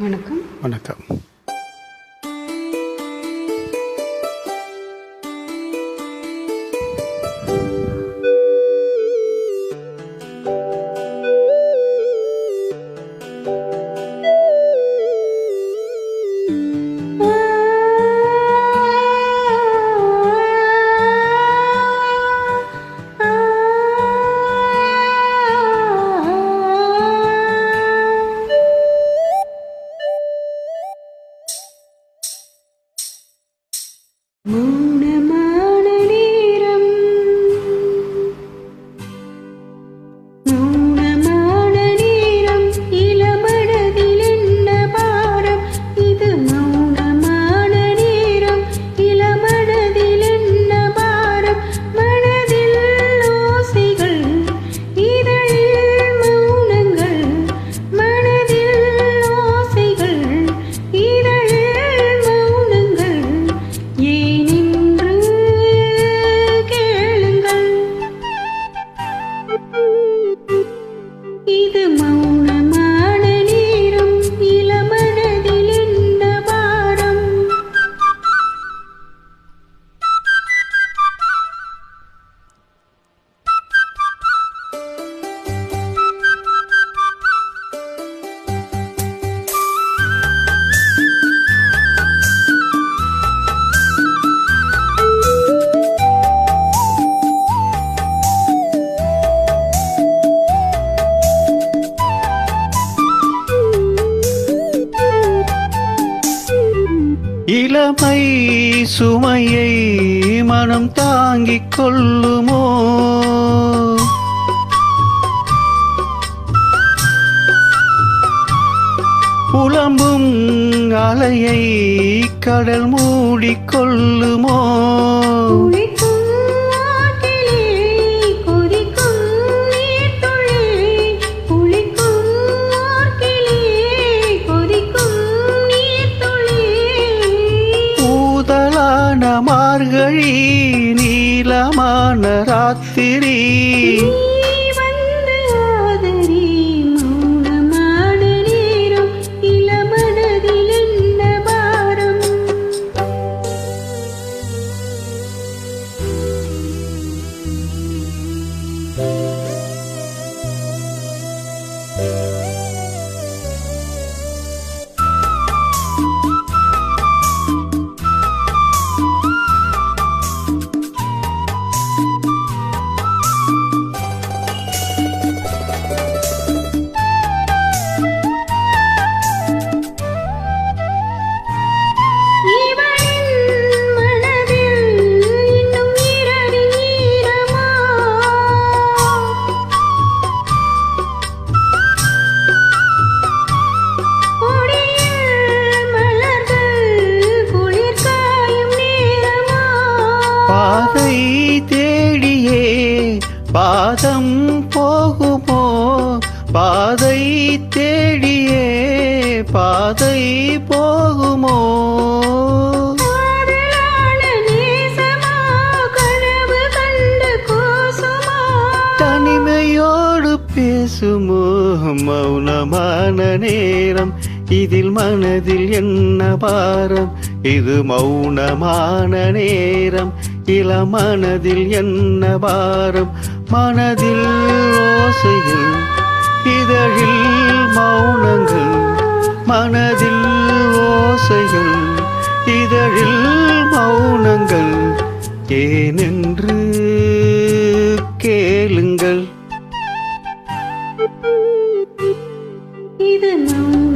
வணக்கம். வணக்கம். மௌனமான கடமை சுமையை மனம் தாங்கிக் கொள்ளுமோ? புலம்பும் அலையை கடல் மூடிக்கொள்ளுமோ ராத்திரி. பாதை தேடியே பாதம் போகுமோ? பாதை தேடியே பாதை போகுமோ? தனிமையோடு பேசுமோ? மௌனமான நேரம் இதில் மனதில் என்ன பாரம்? இது மௌனமான நேரம். இள மனதில் என்ன பாரம்? மனதில் ஓசைகள் இதழில் மௌனங்கள். மனதில் ஓசைகள் இதழில் மௌனங்கள். ஏனென்று கேளுங்கள். இது மௌன